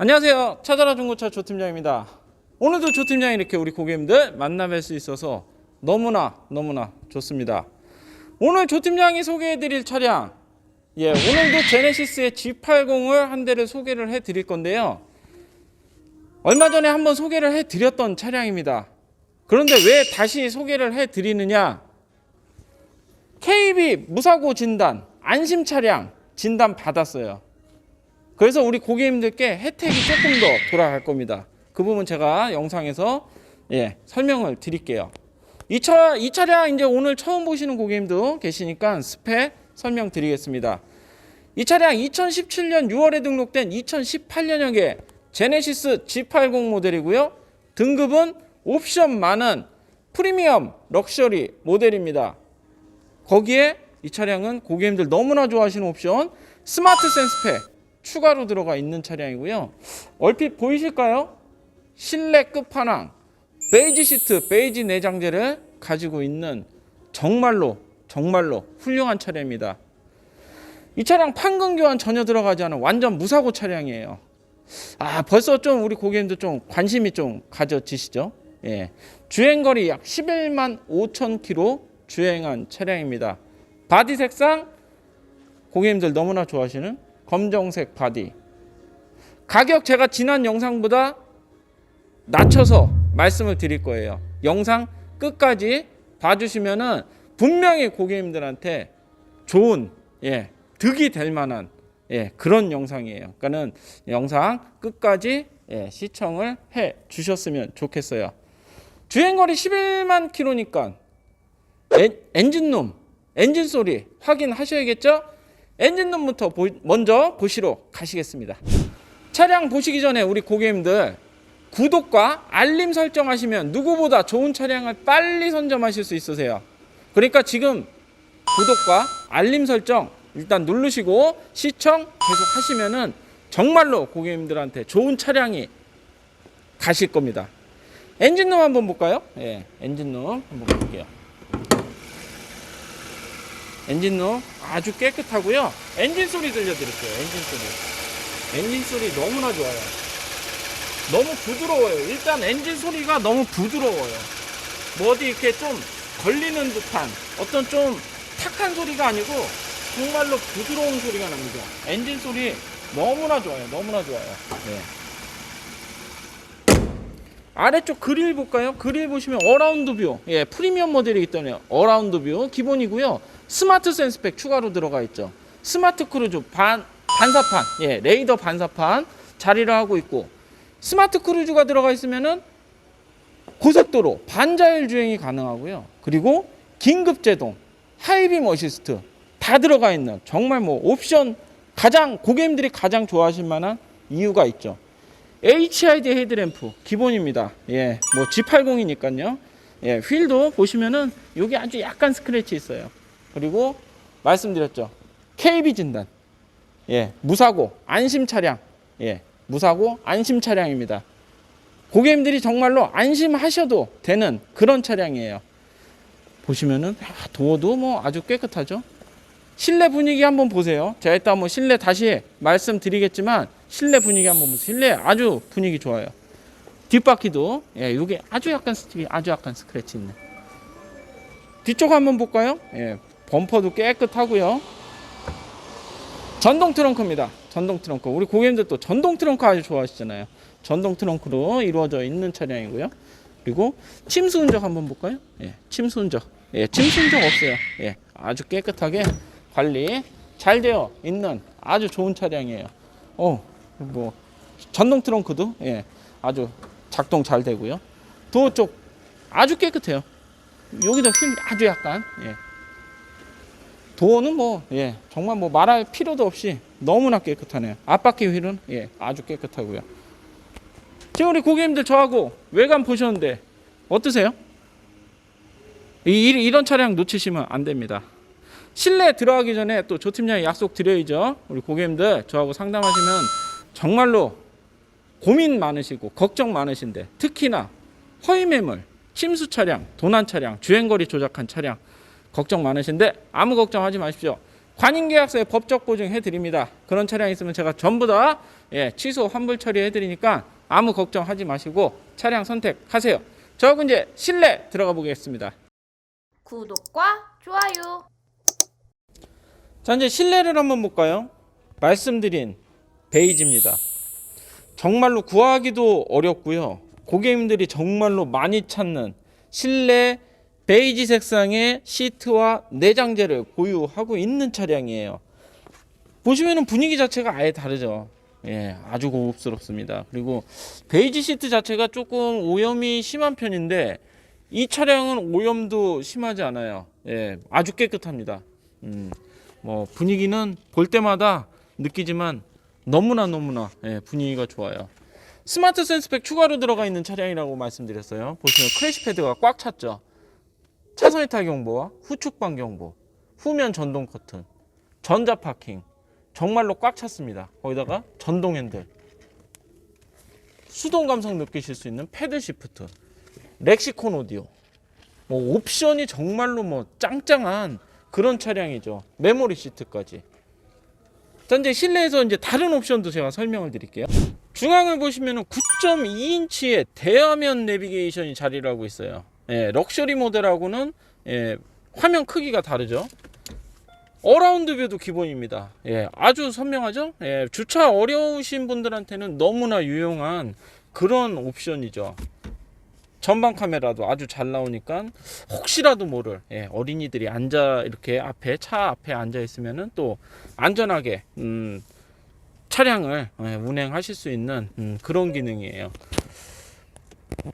안녕하세요. 찾아라 중고차 조팀장입니다. 오늘도 조팀장이 이렇게 우리 고객님들 만나뵐 수 있어서 너무나 너무나 좋습니다. 오늘 조팀장이 소개해드릴 차량, 예, 오늘도 제네시스의 G80을 한 대를 소개를 해드릴 건데요. 얼마 전에 한번 소개를 해드렸던 차량입니다. 그런데 왜 다시 소개를 해드리느냐? KB 무사고 진단, 안심 차량 진단 받았어요. 그래서 우리 고객님들께 혜택이 조금 더 돌아갈 겁니다. 그 부분 제가 영상에서 예, 설명을 드릴게요. 이, 차, 이 차량 이제 오늘 처음 보시는 고객님도 계시니까 스펙 설명 드리겠습니다. 이 차량 2017년 6월에 등록된 2018년형의 제네시스 G80 모델이고요. 등급은 옵션 많은 프리미엄 럭셔리 모델입니다. 거기에 이 차량은 고객님들 너무나 좋아하시는 옵션 스마트 센스팩 추가로 들어가 있는 차량이고요. 얼핏 보이실까요? 실내 끝판왕 베이지 시트, 베이지 내장재를 가지고 있는 정말로 정말로 훌륭한 차량입니다. 이 차량 판금 교환 전혀 들어가지 않은 완전 무사고 차량이에요. 아 벌써 좀 우리 고객님들 좀 관심이 좀 가져지시죠? 예, 주행 거리 약 11만 5천 킬로 주행한 차량입니다. 바디 색상 고객님들 너무나 좋아하시는 검정색 바디. 가격 제가 지난 영상보다 낮춰서 말씀을 드릴 거예요. 영상 끝까지 봐주시면은 분명히 고객님들한테 좋은 예 득이 될 만한 예 그런 영상이에요. 그러니까는 영상 끝까지 예, 시청을 해 주셨으면 좋겠어요. 주행거리 11만 킬로니까 엔, 엔진룸 엔진 소리 확인하셔야겠죠? 엔진룸부터 보, 먼저 보시러 가시겠습니다. 차량 보시기 전에 우리 고객님들 구독과 알림 설정하시면 누구보다 좋은 차량을 빨리 선점하실 수 있으세요. 그러니까 지금 구독과 알림 설정 일단 누르시고 시청 계속 하시면은 정말로 고객님들한테 좋은 차량이 가실 겁니다. 엔진룸 한번 볼까요? 예, 엔진룸 한번 볼게요. 엔진룸 아주 깨끗하고요. 엔진 소리 들려드릴게요. 엔진 소리. 엔진 소리 너무나 좋아요. 너무 부드러워요. 일단 엔진 소리가 너무 부드러워요. 뭐 어디 이렇게 좀 걸리는 듯한 어떤 좀 탁한 소리가 아니고 정말로 부드러운 소리가 납니다. 엔진 소리 너무나 좋아요. 너무나 좋아요. 네. 아래쪽 그릴 볼까요? 그릴 보시면 어라운드 뷰. 예, 프리미엄 모델이기 때문에 어라운드 뷰 기본이고요. 스마트 센스팩 추가로 들어가 있죠. 스마트 크루즈 반 반사판. 예, 레이더 반사판 자리를 하고 있고 스마트 크루즈가 들어가 있으면은 고속도로 반자율 주행이 가능하고요. 그리고 긴급 제동, 하이빔 어시스트 다 들어가 있는 정말 뭐 옵션 가장 고객님들이 가장 좋아하실 만한 이유가 있죠. HID 헤드램프 기본입니다. 예, 뭐 G80이니까요. 예, 휠도 보시면은 여기 아주 약간 스크래치 있어요. 그리고 말씀드렸죠. KB 진단. 예, 무사고 안심 차량. 예, 무사고 안심 차량입니다. 고객님들이 정말로 안심하셔도 되는 그런 차량이에요. 보시면은 아, 도어도 뭐 아주 깨끗하죠. 실내 분위기 한번 보세요. 제가 이따 한번 실내 다시 말씀드리겠지만 실내 분위기 한번 보세요. 실내 아주 분위기 좋아요. 뒷바퀴도 예, 이게 아주 약간 스틱이 아주 약간 스크래치 있네. 뒤쪽 한번 볼까요? 예, 범퍼도 깨끗하고요. 전동 트렁크입니다. 전동 트렁크. 우리 고객님들 또 전동 트렁크 아주 좋아하시잖아요. 전동 트렁크로 이루어져 있는 차량이고요. 그리고 침수 흔적 한번 볼까요? 예, 침수 흔적. 예, 침수 흔적 없어요. 예, 아주 깨끗하게 관리 잘 되어 있는 아주 좋은 차량이에요. 어, 뭐 전동 트렁크도 예, 아주 작동 잘 되고요. 도어 쪽 아주 깨끗해요. 여기도 휠 아주 약간 예. 도어는 뭐 예, 정말 뭐 말할 필요도 없이 너무나 깨끗하네요. 앞바퀴 휠은 예, 아주 깨끗하고요. 지금 우리 고객님들 저하고 외관 보셨는데 어떠세요? 이, 이- 이런 차량 놓치시면 안 됩니다. 실내 들어가기 전에 또 조 팀장이 약속 드려야죠. 우리 고객님들 저하고 상담하시면 정말로 고민 많으시고 걱정 많으신데 특히나 허위 매물, 침수 차량, 도난 차량, 주행거리 조작한 차량 걱정 많으신데 아무 걱정하지 마십시오. 관인계약서에 법적 보증 해 드립니다. 그런 차량 있으면 제가 전부 다 예, 취소 환불 처리해 드리니까 아무 걱정하지 마시고 차량 선택하세요. 저 이제 실내 들어가 보겠습니다. 구독과 좋아요. 자 이제 실내를 한번 볼까요? 말씀드린 베이지입니다. 정말로 구하기도 어렵고요. 고객님들이 정말로 많이 찾는 실내 베이지 색상의 시트와 내장재를 보유하고 있는 차량이에요. 보시면은 분위기 자체가 아예 다르죠. 예, 아주 고급스럽습니다. 그리고 베이지 시트 자체가 조금 오염이 심한 편인데 이 차량은 오염도 심하지 않아요. 예, 아주 깨끗합니다. 음, 뭐 분위기는 볼 때마다 느끼지만 너무나 너무나 예, 분위기가 좋아요. 스마트 센스팩 추가로 들어가 있는 차량이라고 말씀드렸어요. 보시면 크래시 패드가 꽉 찼죠. 차선 이탈 경보와 후측방 경보, 후면 전동 커튼, 전자 파킹 정말로 꽉 찼습니다. 거기다가 전동 핸들, 수동 감성 느끼실 수 있는 패들 시프트, 렉시콘 오디오, 뭐 옵션이 정말로 뭐 짱짱한 그런 차량이죠. 메모리 시트까지. 자 이제 실내에서 이제 다른 옵션도 제가 설명을 드릴게요. 중앙을 보시면은 9.2인치의 대화면 내비게이션이 자리를 하고 있어요. 예, 럭셔리 모델하고는 예, 화면 크기가 다르죠. 어라운드 뷰도 기본입니다. 예, 아주 선명하죠? 예, 주차 어려우신 분들한테는 너무나 유용한 그런 옵션이죠. 전방 카메라도 아주 잘 나오니까 혹시라도 모를 예, 어린이들이 앉아 이렇게 앞에 차 앞에 앉아 있으면은 또 안전하게 음, 차량을 예, 운행하실 수 있는 음, 그런 기능이에요.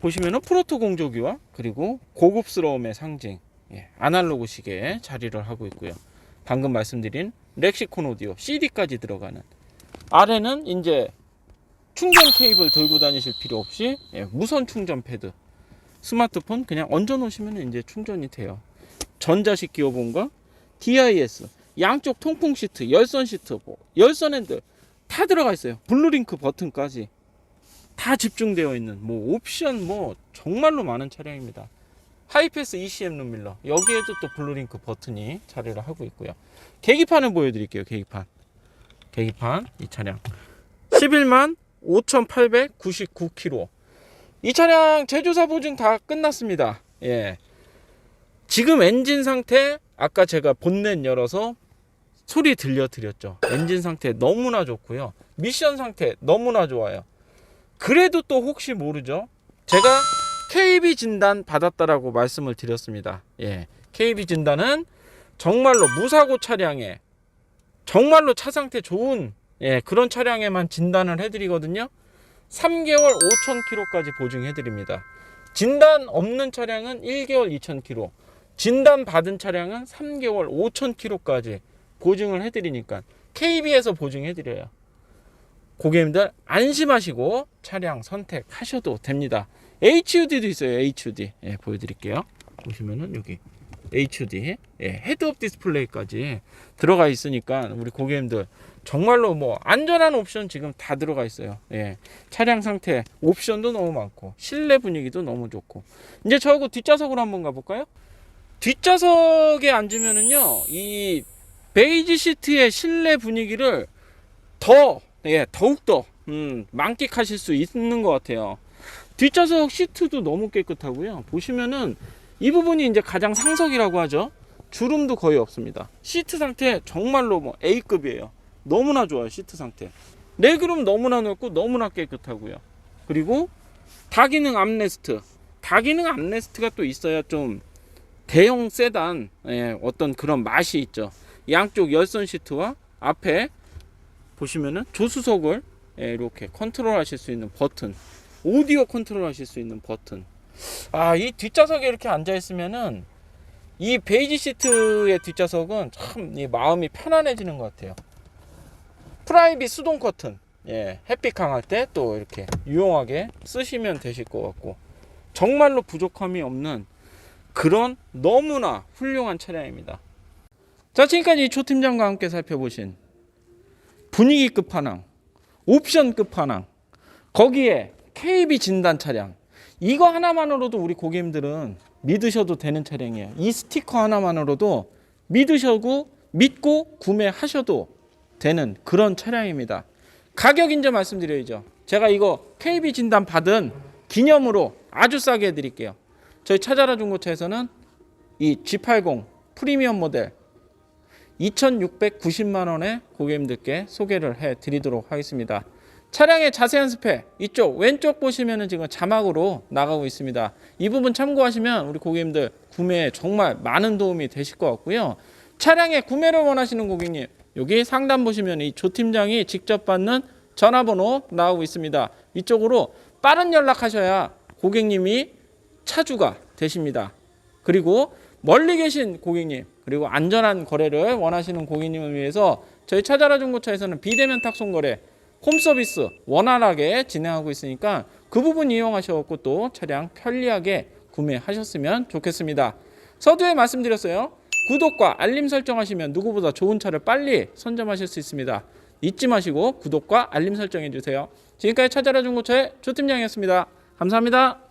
보시면은 프로토 공조기와 그리고 고급스러움의 상징 예, 아날로그 시계에 자리를 하고 있고요. 방금 말씀드린 렉시콘 오디오 CD까지 들어가는 아래는 이제 충전 케이블 들고 다니실 필요 없이 예, 무선 충전 패드 스마트폰 그냥 얹어 놓으시면 이제 충전이 돼요. 전자식 기어본과 DIS 양쪽 통풍 시트, 열선 시트, 뭐 열선 핸들 다 들어가 있어요. 블루링크 버튼까지 다 집중되어 있는 뭐 옵션 뭐 정말로 많은 차량입니다. 하이패스 ECM 룸밀러 여기에도 또 블루링크 버튼이 자리를 하고 있고요. 계기판을 보여드릴게요. 계기판 계기판 이 차량 11만 5,899km 이 차량 제조사 보증 다 끝났습니다. 예. 지금 엔진 상태 아까 제가 본넷 열어서 소리 들려 드렸죠. 엔진 상태 너무나 좋고요. 미션 상태 너무나 좋아요. 그래도 또 혹시 모르죠. 제가 KB 진단 받았다라고 말씀을 드렸습니다. 예. KB 진단은 정말로 무사고 차량에 정말로 차 상태 좋은 예, 그런 차량에만 진단을 해드리거든요. 3개월 5,000km까지 보증해드립니다. 진단 없는 차량은 1개월 2,000km, 진단 받은 차량은 3개월 5,000km까지 보증을 해드리니까 KB에서 보증해드려요. 고객님들 안심하시고 차량 선택하셔도 됩니다. HUD도 있어요. HUD 예, 보여드릴게요. 보시면은 여기 HUD 예, 헤드업 디스플레이까지 들어가 있으니까 우리 고객님들 정말로 뭐 안전한 옵션 지금 다 들어가 있어요. 예. 차량 상태 옵션도 너무 많고 실내 분위기도 너무 좋고 이제 저하고 뒷좌석으로 한번 가볼까요? 뒷좌석에 앉으면은요 이 베이지 시트의 실내 분위기를 더 예, 더욱더 음, 만끽하실 수 있는 것 같아요. 뒷좌석 시트도 너무 깨끗하고요. 보시면은 이 부분이 이제 가장 상석이라고 하죠. 주름도 거의 없습니다. 시트 상태 정말로 뭐 A급이에요. 너무나 좋아요. 시트 상태. 레그룸 너무나 넓고 너무나 깨끗하고요. 그리고 다기능 암레스트. 다기능 암레스트가 또 있어야 좀 대형 세단 예, 어떤 그런 맛이 있죠. 양쪽 열선 시트와 앞에 보시면은 조수석을 예, 이렇게 컨트롤 하실 수 있는 버튼 오디오 컨트롤 하실 수 있는 버튼. 아 이 뒷좌석에 이렇게 앉아 있으면은 이 베이지 시트의 뒷좌석은 참이 마음이 편안해지는 것 같아요. 프라이빗 수동 커튼. 예, 햇빛 강할 때 또 이렇게 유용하게 쓰시면 되실 것 같고. 정말로 부족함이 없는 그런 너무나 훌륭한 차량입니다. 자 지금까지 조 팀장과 함께 살펴보신 분위기 끝판왕, 옵션 끝판왕, 거기에 KB 진단 차량. 이거 하나만으로도 우리 고객님들은 믿으셔도 되는 차량이에요. 이 스티커 하나만으로도 믿으셔도 믿고 구매하셔도 되는 그런 차량입니다. 가격 인제 말씀드려야죠. 제가 이거 KB 진단 받은 기념으로 아주 싸게 해드릴게요. 저희 찾아라 중고차에서는 이 G80 프리미엄 모델 2,690만 원에 고객님들께 소개를 해 드리도록 하겠습니다. 차량의 자세한 스펙 이쪽 왼쪽 보시면은 지금 자막으로 나가고 있습니다. 이 부분 참고하시면 우리 고객님들 구매에 정말 많은 도움이 되실 것 같고요. 차량의 구매를 원하시는 고객님 여기 상단 보시면 이 조 팀장이 직접 받는 전화번호 나오고 있습니다. 이쪽으로 빠른 연락하셔야 고객님이 차주가 되십니다. 그리고 멀리 계신 고객님 그리고 안전한 거래를 원하시는 고객님을 위해서 저희 찾아라 중고차에서는 비대면 탁송 거래 홈 서비스 원활하게 진행하고 있으니까 그 부분 이용하셔서 또 차량 편리하게 구매하셨으면 좋겠습니다. 서두에 말씀드렸어요. 구독과 알림 설정하시면 누구보다 좋은 차를 빨리 선점하실 수 있습니다. 잊지 마시고 구독과 알림 설정해 주세요. 지금까지 찾아라 중고차의 조팀장이었습니다. 감사합니다.